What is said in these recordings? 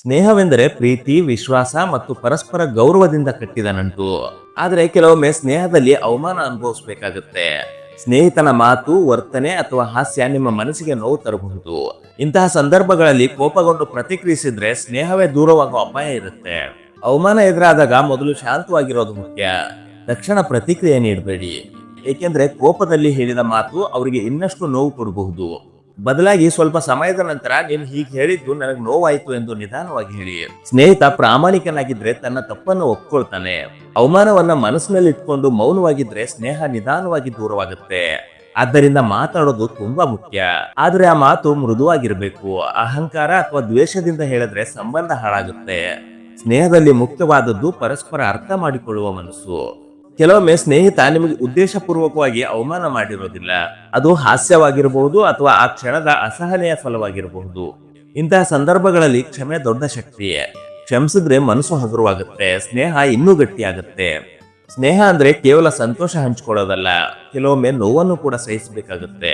ಸ್ನೇಹವೆಂದರೆ ಪ್ರೀತಿ, ವಿಶ್ವಾಸ ಮತ್ತು ಪರಸ್ಪರ ಗೌರವದಿಂದ ಕಟ್ಟಿದ ನಂಟು. ಆದರೆ ಕೆಲವೊಮ್ಮೆ ಸ್ನೇಹದಲ್ಲಿ ಅವಮಾನ ಅನುಭವಿಸಬೇಕಾಗುತ್ತೆ. ಸ್ನೇಹಿತನ ಮಾತು, ವರ್ತನೆ ಅಥವಾ ಹಾಸ್ಯ ನಿಮ್ಮ ಮನಸ್ಸಿಗೆ ನೋವು ತರಬಹುದು. ಇಂತಹ ಸಂದರ್ಭಗಳಲ್ಲಿ ಕೋಪಗೊಂಡು ಪ್ರತಿಕ್ರಿಯಿಸಿದ್ರೆ ಸ್ನೇಹವೇ ದೂರವಾಗುವ ಅಪಾಯ ಇರುತ್ತೆ. ಅವಮಾನ ಎದುರಾದಾಗ ಮೊದಲು ಶಾಂತವಾಗಿರೋದು ಮುಖ್ಯ. ತಕ್ಷಣ ಪ್ರತಿಕ್ರಿಯೆ ನೀಡಬೇಡಿ. ಏಕೆಂದ್ರೆ ಕೋಪದಲ್ಲಿ ಹೇಳಿದ ಮಾತು ಅವರಿಗೆ ಇನ್ನಷ್ಟು ನೋವು ಕೊಡಬಹುದು. ಬದಲಾಗಿ ಸ್ವಲ್ಪ ಸಮಯದ ನಂತರ ನೀನು ಹೀಗೆ ಹೇಳಿದ್ದು ನನಗೆ ನೋವಾಯ್ತು ಎಂದು ನಿಧಾನವಾಗಿ ಹೇಳಿ. ಸ್ನೇಹಿತ ಪ್ರಾಮಾಣಿಕನಾಗಿದ್ರೆ ತನ್ನ ತಪ್ಪನ್ನು ಒಪ್ಕೊಳ್ತಾನೆ. ಅವಮಾನವನ್ನ ಮನಸ್ಸಿನಲ್ಲಿ ಇಟ್ಕೊಂಡು ಮೌನವಾಗಿದ್ರೆ ಸ್ನೇಹ ನಿಧಾನವಾಗಿ ದೂರವಾಗುತ್ತೆ. ಆದ್ದರಿಂದ ಮಾತಾಡೋದು ತುಂಬಾ ಮುಖ್ಯ. ಆದ್ರೆ ಆ ಮಾತು ಮೃದುವಾಗಿರ್ಬೇಕು. ಅಹಂಕಾರ ಅಥವಾ ದ್ವೇಷದಿಂದ ಹೇಳಿದ್ರೆ ಸಂಬಂಧ ಹಾಳಾಗುತ್ತೆ. ಸ್ನೇಹದಲ್ಲಿ ಮುಖ್ಯವಾದದ್ದು ಪರಸ್ಪರ ಅರ್ಥ ಮಾಡಿಕೊಳ್ಳುವ ಮನಸ್ಸು. ಕೆಲವೊಮ್ಮೆ ಸ್ನೇಹಿತ ನಿಮಗೆ ಉದ್ದೇಶಪೂರ್ವಕವಾಗಿ ಅವಮಾನ ಮಾಡಿರೋದಿಲ್ಲ. ಅದು ಹಾಸ್ಯವಾಗಿರಬಹುದು ಅಥವಾ ಆ ಕ್ಷಣದ ಅಸಹನೆಯ ಫಲವಾಗಿರಬಹುದು. ಇಂತಹ ಸಂದರ್ಭಗಳಲ್ಲಿ ಕ್ಷಮೆ ದೊಡ್ಡ ಶಕ್ತಿ ಕ್ಷಮಿಸಿದ್ರೆ ಮನಸ್ಸು ಹಗುರವಾಗುತ್ತೆ, ಸ್ನೇಹ ಇನ್ನೂ ಗಟ್ಟಿಯಾಗುತ್ತೆ. ಸ್ನೇಹ ಅಂದ್ರೆ ಕೇವಲ ಸಂತೋಷ ಹಂಚಿಕೊಳ್ಳೋದಲ್ಲ, ಕೆಲವೊಮ್ಮೆ ನೋವನ್ನು ಕೂಡ ಸಹಿಸಬೇಕಾಗುತ್ತೆ.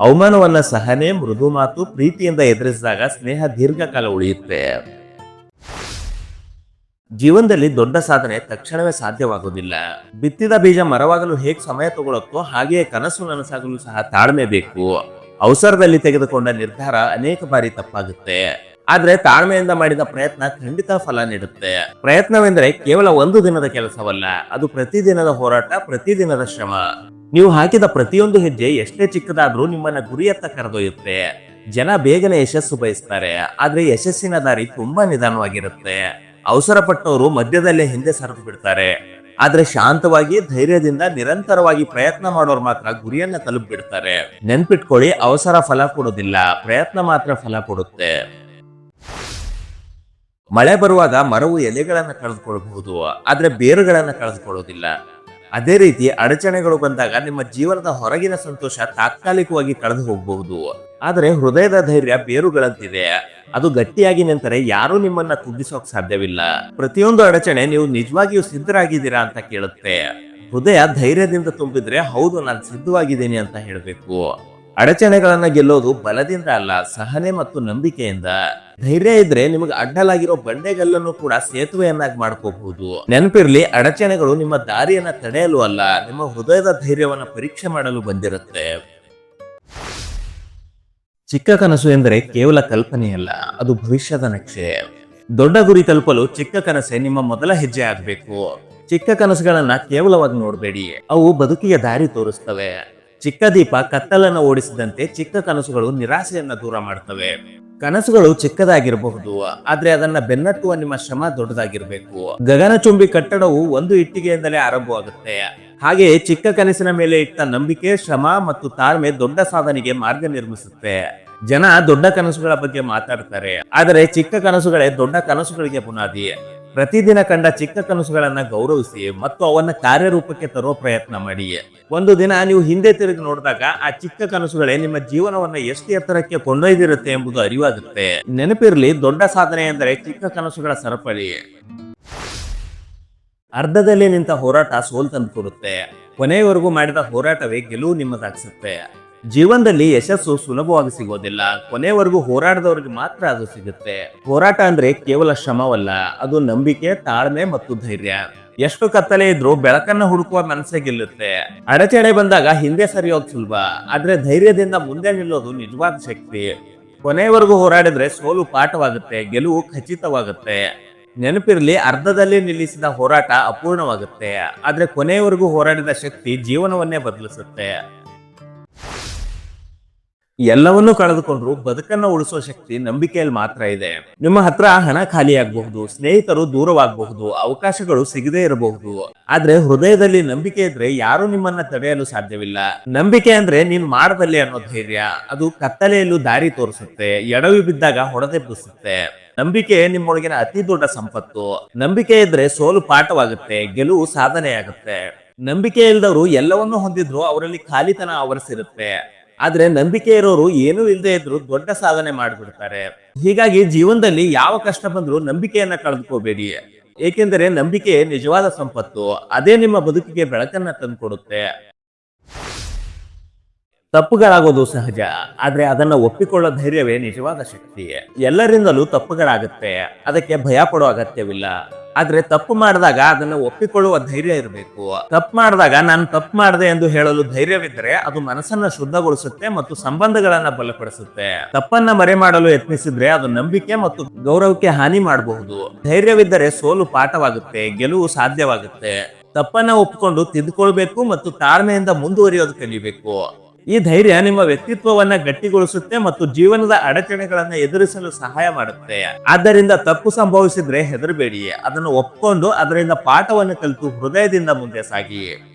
ಅವಮಾನವನ್ನ ಸಹನೆ, ಮೃದು ಮಾತು, ಪ್ರೀತಿಯಿಂದ ಎದುರಿಸಿದಾಗ ಸ್ನೇಹ ದೀರ್ಘಕಾಲ ಉಳಿಯುತ್ತೆ. ಜೀವನದಲ್ಲಿ ದೊಡ್ಡ ಸಾಧನೆ ತಕ್ಷಣವೇ ಸಾಧ್ಯವಾಗುವುದಿಲ್ಲ. ಬಿತ್ತಿದ ಬೀಜ ಮರವಾಗಲು ಹೇಗೆ ಸಮಯ ತಗೊಳ್ಳುತ್ತೋ ಹಾಗೆಯೇ ಕನಸು ನನಸಾಗಲು ಸಹ ತಾಳ್ಮೆ ಬೇಕು. ಅವಸರದಲ್ಲಿ ತೆಗೆದುಕೊಂಡ ನಿರ್ಧಾರ ಅನೇಕ ಬಾರಿ ತಪ್ಪಾಗುತ್ತೆ. ಆದ್ರೆ ತಾಳ್ಮೆಯಿಂದ ಮಾಡಿದ ಪ್ರಯತ್ನ ಖಂಡಿತ ಫಲ ನೀಡುತ್ತೆ. ಪ್ರಯತ್ನವೆಂದರೆ ಕೇವಲ ಒಂದು ದಿನದ ಕೆಲಸವಲ್ಲ, ಅದು ಪ್ರತಿದಿನದ ಹೋರಾಟ, ಪ್ರತಿದಿನದ ಶ್ರಮ. ನೀವು ಹಾಕಿದ ಪ್ರತಿಯೊಂದು ಹೆಜ್ಜೆ ಎಷ್ಟೇ ಚಿಕ್ಕದಾದ್ರೂ ನಿಮ್ಮನ್ನ ಗುರಿಯತ್ತ ಕರೆದೊಯ್ಯುತ್ತೆ. ಜನ ಬೇಗನೆ ಯಶಸ್ಸು ಬಯಸ್ತಾರೆ, ಆದ್ರೆ ಯಶಸ್ಸಿನ ದಾರಿ ತುಂಬಾ ನಿಧಾನವಾಗಿರುತ್ತೆ. ಅವಸರ ಪಟ್ಟವರು ಮಧ್ಯದಲ್ಲೇ ಹಿಂದೆ ಸರಿದು ಬಿಡ್ತಾರೆ. ಆದ್ರೆ ಶಾಂತವಾಗಿ, ಧೈರ್ಯದಿಂದ, ನಿರಂತರವಾಗಿ ಪ್ರಯತ್ನ ಮಾಡೋರು ಮಾತ್ರ ಗುರಿಯನ್ನ ತಲುಪಿಬಿಡ್ತಾರೆ ನೆನ್ಪಿಟ್ಕೊಳ್ಳಿ, ಅವಸರ ಫಲ ಕೊಡೋದಿಲ್ಲ ಪ್ರಯತ್ನ ಮಾತ್ರ ಫಲ ಕೊಡುತ್ತೆ. ಮಳೆ ಬರುವಾಗ ಮರವು ಎಲೆಗಳನ್ನ ಕಳೆದುಕೊಳ್ಳಬಹುದು ಆದ್ರೆ ಬೇರುಗಳನ್ನ ಕಳೆದುಕೊಳ್ಳೋದಿಲ್ಲ ಅದೇ ರೀತಿ ಅಡಚಣೆಗಳು ಬಂದಾಗ ನಿಮ್ಮ ಜೀವನದ ಹೊರಗಿನ ಸಂತೋಷ ತಾತ್ಕಾಲಿಕವಾಗಿ ಕಳೆದು ಹೋಗಬಹುದು. ಆದರೆ ಹೃದಯದ ಧೈರ್ಯ ಬೇರುಗಳಂತಿದೆ. ಅದು ಗಟ್ಟಿಯಾಗಿ ನಿಂತರೆ ಯಾರೂ ನಿಮ್ಮನ್ನ ಕುಗ್ಗಿಸೋಕ್ ಸಾಧ್ಯವಿಲ್ಲ. ಪ್ರತಿಯೊಂದು ಅಡಚಣೆ ನೀವು ನಿಜವಾಗಿಯೂ ಸಿದ್ಧರಾಗಿದ್ದೀರಾ ಅಂತ ಕೇಳುತ್ತೆ. ಹೃದಯ ಧೈರ್ಯದಿಂದ ತುಂಬಿದ್ರೆ ಹೌದು, ನಾನು ಸಿದ್ಧವಾಗಿದ್ದೀನಿ ಅಂತ ಹೇಳಬೇಕು. ಅಡಚಣೆಗಳನ್ನ ಗೆಲ್ಲೋದು ಬಲದಿಂದ ಅಲ್ಲ, ಸಹನೆ ಮತ್ತು ನಂಬಿಕೆಯಿಂದ. ಧೈರ್ಯ ಇದ್ರೆ ನಿಮಗೆ ಅಡ್ಡಲಾಗಿರೋ ಬಂಡೆಗಲ್ಲನ್ನು ಕೂಡ ಸೇತುವೆಯನ್ನಾಗಿ ಮಾಡ್ಕೋಬಹುದು. ನೆನಪಿರ್ಲಿ, ಅಡಚಣೆಗಳು ನಿಮ್ಮ ದಾರಿಯನ್ನ ತಡೆಯಲು ಅಲ್ಲ, ನಿಮ್ಮ ಹೃದಯದ ಧೈರ್ಯವನ್ನ ಪರೀಕ್ಷೆ ಮಾಡಲು ಬಂದಿರುತ್ತೆ. ಚಿಕ್ಕ ಕನಸು ಎಂದರೆ ಕೇವಲ ಕಲ್ಪನೆಯಲ್ಲ, ಅದು ಭವಿಷ್ಯದ ನಕ್ಷೆ. ದೊಡ್ಡ ಗುರಿ ತಲುಪಲು ಚಿಕ್ಕ ಕನಸೇ ನಿಮ್ಮ ಮೊದಲ ಹೆಜ್ಜೆ ಆಗಬೇಕು. ಚಿಕ್ಕ ಕನಸುಗಳನ್ನ ಕೇವಲವಾಗಿ ನೋಡಬೇಡಿ, ಅವು ಬದುಕಿಗೆ ದಾರಿ ತೋರಿಸ್ತವೆ. ಚಿಕ್ಕ ದೀಪ ಕತ್ತಲನ್ನು ಓಡಿಸಿದಂತೆ ಚಿಕ್ಕ ಕನಸುಗಳು ನಿರಾಸೆಯನ್ನ ದೂರ ಮಾಡ್ತವೆ. ಕನಸುಗಳು ಚಿಕ್ಕದಾಗಿರಬಹುದು, ಆದ್ರೆ ಅದನ್ನ ಬೆನ್ನಟ್ಟುವ ನಿಮ್ಮ ಶ್ರಮ ದೊಡ್ಡದಾಗಿರ್ಬೇಕು. ಗಗನಚುಂಬಿ ಕಟ್ಟಡವು ಒಂದು ಇಟ್ಟಿಗೆಯಿಂದಲೇ ಆರಂಭವಾಗುತ್ತೆ. ಹಾಗೆ ಚಿಕ್ಕ ಕನಸಿನ ಮೇಲೆ ಇಟ್ಟ ನಂಬಿಕೆ, ಶ್ರಮ ಮತ್ತು ತಾಳ್ಮೆ ದೊಡ್ಡ ಸಾಧನೆಗೆ ಮಾರ್ಗ ನಿರ್ಮಿಸುತ್ತೆ. ಜನ ದೊಡ್ಡ ಕನಸುಗಳ ಬಗ್ಗೆ ಮಾತಾಡ್ತಾರೆ, ಆದರೆ ಚಿಕ್ಕ ಕನಸುಗಳೇ ದೊಡ್ಡ ಕನಸುಗಳಿಗೆ ಬುನಾದಿ. ಪ್ರತಿದಿನ ಕಂಡ ಚಿಕ್ಕ ಕನಸುಗಳನ್ನ ಗೌರವಿಸಿ ಮತ್ತು ಅವನ್ನ ಕಾರ್ಯರೂಪಕ್ಕೆ ತರುವ ಪ್ರಯತ್ನ ಮಾಡಿ. ಒಂದು ದಿನ ನೀವು ಹಿಂದೆ ತಿರುಗಿ ನೋಡಿದಾಗ ಆ ಚಿಕ್ಕ ಕನಸುಗಳೇ ನಿಮ್ಮ ಜೀವನವನ್ನ ಎಷ್ಟು ಎತ್ತರಕ್ಕೆ ಕೊಂಡೊಯ್ದಿರುತ್ತೆ ಎಂಬುದು ಅರಿವಾಗುತ್ತೆ. ನೆನಪಿರ್ಲಿ, ದೊಡ್ಡ ಸಾಧನೆ ಎಂದರೆ ಚಿಕ್ಕ ಕನಸುಗಳ ಸರಪಳಿ. ಅರ್ಧದಲ್ಲಿ ನಿಂತ ಹೋರಾಟ ಸೋಲ್ ತಂದು ಕೊಡುತ್ತೆ. ಕೊನೆಯವರೆಗೂ ಮಾಡಿದ ಹೋರಾಟವೇ ಗೆಲುವು ನಿಮ್ಮದಾಗಿಸುತ್ತೆ. ಜೀವನದಲ್ಲಿ ಯಶಸ್ಸು ಸುಲಭವಾಗಿ ಸಿಗೋದಿಲ್ಲ. ಕೊನೆಯವರೆಗೂ ಹೋರಾಡದವ್ರಿಗೆ ಮಾತ್ರ ಅದು ಸಿಗುತ್ತೆ. ಹೋರಾಟ ಅಂದ್ರೆ ಕೇವಲ ಶ್ರಮವಲ್ಲ, ಅದು ನಂಬಿಕೆ, ತಾಳ್ಮೆ ಮತ್ತು ಧೈರ್ಯ. ಎಷ್ಟು ಕತ್ತಲೆ ಇದ್ರೂ ಬೆಳಕನ್ನ ಹುಡುಕುವ ಮನಸ್ಸೇ ಗೆಲ್ಲುತ್ತೆ. ಅಡಚಣೆ ಬಂದಾಗ ಹಿಂದೆ ಸರಿಯೋದು ಸುಲಭ, ಆದ್ರೆ ಧೈರ್ಯದಿಂದ ಮುಂದೆ ನಿಲ್ಲೋದು ನಿಜವಾದ ಶಕ್ತಿ. ಕೊನೆಯವರೆಗೂ ಹೋರಾಡಿದ್ರೆ ಸೋಲು ಪಾಠವಾಗುತ್ತೆ, ಗೆಲುವು ಖಚಿತವಾಗುತ್ತೆ. ನೆನಪಿರ್ಲಿ, ಅರ್ಧದಲ್ಲಿ ನಿಲ್ಲಿಸಿದ ಹೋರಾಟ ಅಪೂರ್ಣವಾಗುತ್ತೆ. ಆದ್ರೆ ಕೊನೆಯವರೆಗೂ ಹೋರಾಡಿದ ಶಕ್ತಿ ಜೀವನವನ್ನೇ ಬದಲಿಸುತ್ತೆ. ಎಲ್ಲವನ್ನೂ ಕಳೆದುಕೊಂಡ್ರು ಬದುಕನ್ನ ಉಳಿಸೋ ಶಕ್ತಿ ನಂಬಿಕೆಯಲ್ಲಿ ಮಾತ್ರ ಇದೆ. ನಿಮ್ಮ ಹತ್ರ ಹಣ ಖಾಲಿಯಾಗಬಹುದು, ಸ್ನೇಹಿತರು ದೂರವಾಗಬಹುದು, ಅವಕಾಶಗಳು ಸಿಗದೇ ಇರಬಹುದು. ಆದ್ರೆ ಹೃದಯದಲ್ಲಿ ನಂಬಿಕೆ ಇದ್ರೆ ಯಾರು ನಿಮ್ಮನ್ನ ತಡೆಯಲು ಸಾಧ್ಯವಿಲ್ಲ. ನಂಬಿಕೆ ಅಂದ್ರೆ ನೀನ್ ಮಾಡಬಲ್ಲೆ ಅನ್ನೋ ಧೈರ್ಯ. ಅದು ಕತ್ತಲೆಯಲ್ಲೂ ದಾರಿ ತೋರಿಸುತ್ತೆ, ಎಡವಿ ಬಿದ್ದಾಗ ಹೊಡೆದೆಬ್ಬಿಸುತ್ತೆ ನಂಬಿಕೆ ನಿಮ್ಮೊಳಗಿನ ಅತಿ ದೊಡ್ಡ ಸಂಪತ್ತು. ನಂಬಿಕೆ ಇದ್ರೆ ಸೋಲು ಪಾಠವಾಗುತ್ತೆ, ಗೆಲುವು ಸಾಧನೆಯಾಗುತ್ತೆ. ನಂಬಿಕೆ ಇಲ್ದವರು ಎಲ್ಲವನ್ನೂ ಹೊಂದಿದ್ರು ಅವರಲ್ಲಿ ಖಾಲಿತನ ಆವರಿಸಿರುತ್ತೆ. ಆದ್ರೆ ನಂಬಿಕೆ ಇರೋರು ಏನೂ ಇಲ್ಲದೆ ಇದ್ರು ದೊಡ್ಡ ಸಾಧನೆ ಮಾಡಿಬಿಡ್ತಾರೆ. ಹೀಗಾಗಿ ಜೀವನದಲ್ಲಿ ಯಾವ ಕಷ್ಟ ಬಂದ್ರೂ ನಂಬಿಕೆಯನ್ನ ಕಳೆದುಕೋಬೇಡಿ. ಏಕೆಂದರೆ ನಂಬಿಕೆ ನಿಜವಾದ ಸಂಪತ್ತು. ಅದೇ ನಿಮ್ಮ ಬದುಕಿಗೆ ಬೆಳಕನ್ನ ತಂದುಕೊಡುತ್ತೆ. ತಪ್ಪುಗಳಾಗೋದು ಸಹಜ. ಆದ್ರೆ ಅದನ್ನ ಒಪ್ಪಿಕೊಳ್ಳೋ ಧೈರ್ಯವೇ ನಿಜವಾದ ಶಕ್ತಿ. ಎಲ್ಲರಿಂದಲೂ ತಪ್ಪುಗಳಾಗುತ್ತೆ. ಅದಕ್ಕೆ ಭಯ ಪಡೋ ಅಗತ್ಯವಿಲ್ಲ. ಆದ್ರೆ ತಪ್ಪು ಮಾಡಿದಾಗ ಅದನ್ನ ಒಪ್ಪಿಕೊಳ್ಳುವ ಧೈರ್ಯ ಇರಬೇಕು. ತಪ್ಪು ಮಾಡಿದಾಗ ನಾನು ತಪ್ಪು ಮಾಡಿದೆ ಎಂದು ಹೇಳಲು ಧೈರ್ಯವಿದ್ದರೆ ಅದು ಮನಸ್ಸನ್ನ ಶುದ್ಧಗೊಳಿಸುತ್ತೆ ಮತ್ತು ಸಂಬಂಧಗಳನ್ನ ಬಲಪಡಿಸುತ್ತೆ. ತಪ್ಪನ್ನ ಮರೆ ಮಾಡಲು ಯತ್ನಿಸಿದ್ರೆ ಅದು ನಂಬಿಕೆ ಮತ್ತು ಗೌರವಕ್ಕೆ ಹಾನಿ ಮಾಡಬಹುದು. ಧೈರ್ಯವಿದ್ದರೆ ಸೋಲು ಪಾಠವಾಗುತ್ತೆ, ಗೆಲುವು ಸಾಧ್ಯವಾಗುತ್ತೆ. ತಪ್ಪನ್ನ ಒಪ್ಪಿಕೊಂಡು ತಿದ್ದುಕೊಳ್ಬೇಕು ಮತ್ತು ತಾಳ್ಮೆಯಿಂದ ಮುಂದುವರಿಯೋದು ಕಲಿಬೇಕು. ಈ ಧೈರ್ಯ ನಿಮ್ಮ ವ್ಯಕ್ತಿತ್ವವನ್ನ ಗಟ್ಟಿಗೊಳಿಸುತ್ತೆ ಮತ್ತು ಜೀವನದ ಅಡಚಣೆಗಳನ್ನ ಎದುರಿಸಲು ಸಹಾಯ ಮಾಡುತ್ತೆ. ಆದ್ದರಿಂದ ತಪ್ಪು ಸಂಭವಿಸಿದ್ರೆ ಹೆದರಬೇಡಿ. ಅದನ್ನು ಒಪ್ಕೊಂಡು ಅದರಿಂದ ಪಾಠವನ್ನು ಕಲಿತು ಹೃದಯದಿಂದ ಮುಂದೆ ಸಾಗಿ.